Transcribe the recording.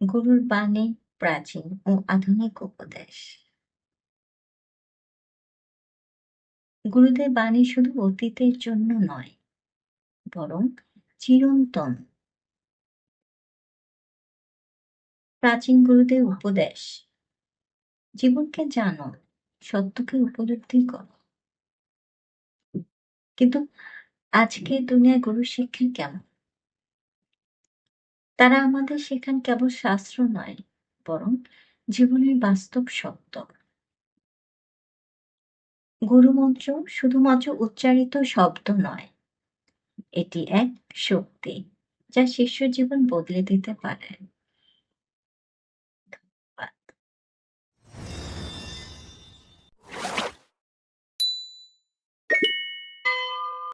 গুরুর বাণী প্রাচীন ও আধুনিক উপদেশ। গুরুদের বাণী শুধু অতীতের জন্য নয়, বরং চিরন্তন। প্রাচীন গুরুদের উপদেশ, জীবনকে জানো, সত্যকে উপলব্ধি করো। কিন্তু আজকে দুনিয়ায় গুরু শিক্ষা কেমন? তারা আমাদের শেখান কেবল শাস্ত্র নয়, বরং জীবনের বাস্তব সত্য গুরুমন্ত্র শুধুমাত্র উচ্চারিত শব্দ নয়, এটি এক শক্তি যা শিষ্য জীবন বদলে দিতে পারে।